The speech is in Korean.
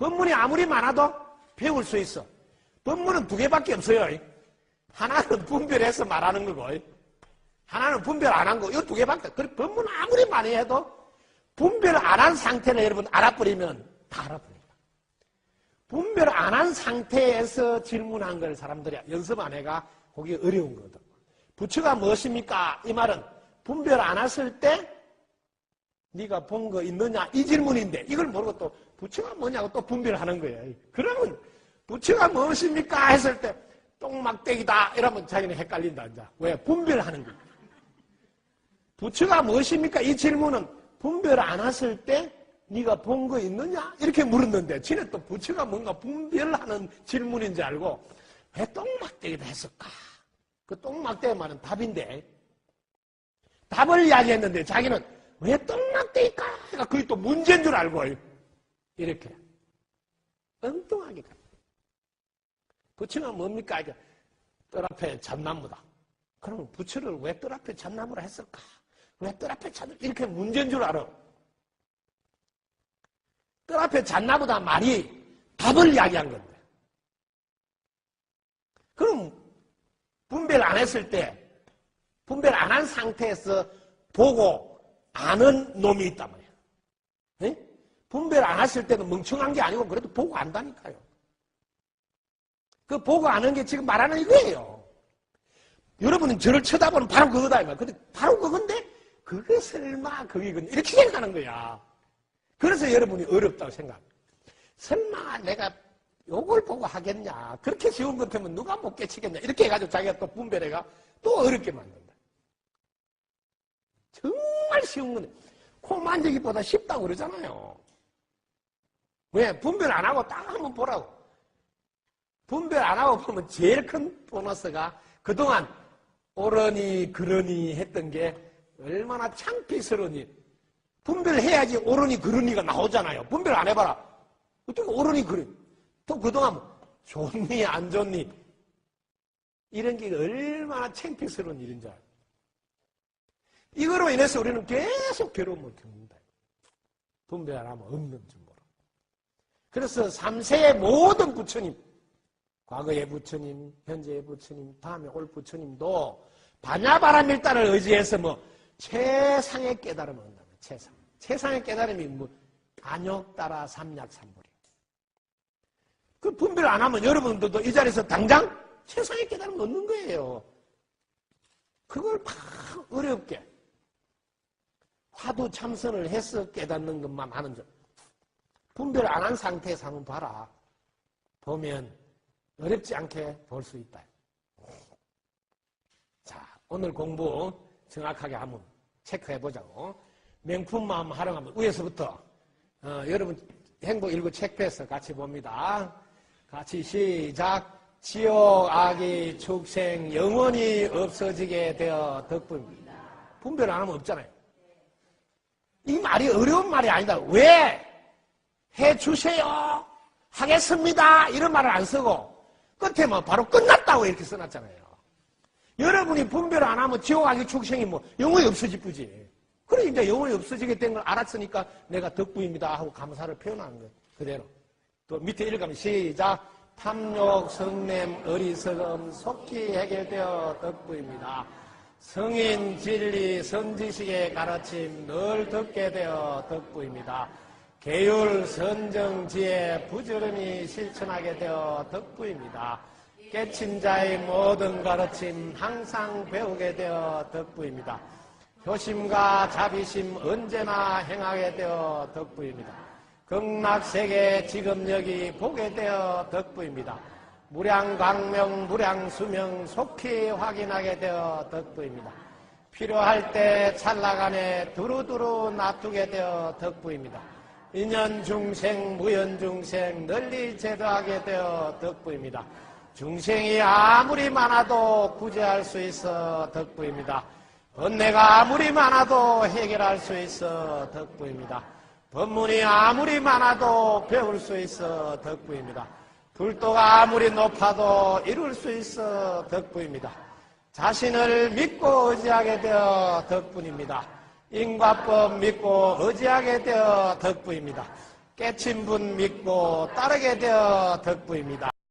법문이 아무리 많아도 배울 수 있어. 법문은 두 개밖에 없어요. 하나는 분별해서 말하는 거고, 하나는 분별 안 한 거. 이거 두 개밖에. 그 법문 아무리 많이 해도 분별 안 한 상태를 여러분 알아버리면 다 알아버립니다. 분별 안 한 상태에서 질문한 걸 사람들이 연습 안 해가 그게 어려운 거거든. 부처가 무엇입니까? 이 말은 분별 안 했을 때 네가 본 거 있느냐? 이 질문인데 이걸 모르고 또 부처가 뭐냐고 또 분별하는 거예요. 그러면 부처가 무엇입니까? 했을 때 똥막대기다 이러면 자기는 헷갈린다. 이제. 왜? 분별하는 거예요. 부처가 무엇입니까? 이 질문은 분별 안 했을 때 네가 본 거 있느냐? 이렇게 물었는데 지는 또 부처가 뭔가 분별하는 질문인 줄 알고 왜 똥막대기다 했을까? 그 똥막대기 말은 답인데 답을 이야기했는데 자기는 왜 똥막대기일까? 그러니까 그게 또 문제인 줄 알고 이렇게 엉뚱하게 가. 부처가 뭡니까? 이게 뜰 앞에 잣나무다. 그러면 부처를 왜 뜰 앞에 잣나무라 했을까? 왜 뜰 앞에 잣나무 이렇게 문제인 줄 알아? 뜰 앞에 잣나무다 말이 답을 이야기한 건데. 그럼 분별 안 했을 때 분별 안 한 상태에서 보고 아는 놈이 있단 말이야. 네? 분별 안 했을 때는 멍청한 게 아니고 그래도 보고 안다니까요. 그 보고 아는 게 지금 말하는 이거예요. 여러분은 저를 쳐다보는 바로 그거다. 근데 바로 그건데 그게 설마 그게 이렇게 생각하는 거야. 그래서 여러분이 어렵다고 생각. 설마 내가 요걸 보고 하겠냐. 그렇게 쉬운 것 같으면 누가 못 깨치겠냐. 이렇게 해가지고 자기가 또 분별해가 또 어렵게 만든다. 정말 쉬운 건데. 코 만지기보다 쉽다고 그러잖아요. 왜? 분별 안 하고 딱 한번 보라고. 분별 안 하고 보면 제일 큰 보너스가 그동안 옳으니 그러니 했던 게 얼마나 창피스러우니 분별해야지 옳으니 그러니가 나오잖아요. 분별 안 해봐라. 어떻게 옳으니 그러니. 또 그동안 좋니 안 좋니 이런 게 얼마나 창피스러운 일인 줄 알아요. 이거로 인해서 우리는 계속 괴로움을 겪는다. 분별 안 하면 없는 줄 모르고. 그래서 3세의 모든 부처님, 과거의 부처님, 현재의 부처님, 다음에 올 부처님도 반야바라밀다를 의지해서 뭐 최상의 깨달음을 한다면 최상. 최상의 깨달음이 뭐 반역 따라 삼약 삼불이. 그 분별 안 하면 여러분들도 이 자리에서 당장 최상의 깨달음을 얻는 거예요. 그걸 막 어렵게 화두 참선을 해서 깨닫는 것만 하는 줄. 분별 안 한 상태에서 한번 봐라. 보면 어렵지 않게 볼 수 있다. 자, 오늘 공부 정확하게 한번 체크해 보자고. 명품 마음 활용하면 위에서부터 어, 여러분 행복 일구 체크해서 같이 봅니다. 같이 시작. 지옥, 악이, 축생, 영원히 없어지게 되어 덕분입니다. 분별 안 하면 없잖아요. 이 말이 어려운 말이 아니다. 왜? 해 주세요. 하겠습니다. 이런 말을 안 쓰고 끝에 뭐 바로 끝났다고 이렇게 써놨잖아요. 여러분이 분별 안 하면 지옥, 악이, 축생이 뭐 영원히 없어질 뿐이지. 그래 이제 영원히 없어지게 된 걸 알았으니까 내가 덕분입니다 하고 감사를 표현하는 거예요. 그대로. 또 밑에 읽으면 시작. 탐욕, 성냄, 어리석음, 속기 해결되어 덕분입니다. 성인, 진리, 선지식의 가르침 늘 듣게 되어 덕분입니다. 계율, 선정, 지혜, 부지런히 실천하게 되어 덕분입니다. 깨친 자의 모든 가르침 항상 배우게 되어 덕분입니다. 효심과 자비심 언제나 행하게 되어 덕분입니다. 극락세계 지금 여기 보게 되어 덕분입니다. 무량광명, 무량수명 속히 확인하게 되어 덕분입니다. 필요할 때 찰나간에 두루두루 놔두게 되어 덕분입니다. 인연 중생, 무연 중생 널리 제도하게 되어 덕분입니다. 중생이 아무리 많아도 구제할 수 있어 덕분입니다. 번뇌가 아무리 많아도 해결할 수 있어 덕분입니다. 법문이 아무리 많아도 배울 수 있어 덕분입니다. 불도가 아무리 높아도 이룰 수 있어 덕분입니다. 자신을 믿고 의지하게 되어 덕분입니다. 인과법 믿고 의지하게 되어 덕분입니다. 깨친 분 믿고 따르게 되어 덕부입니다.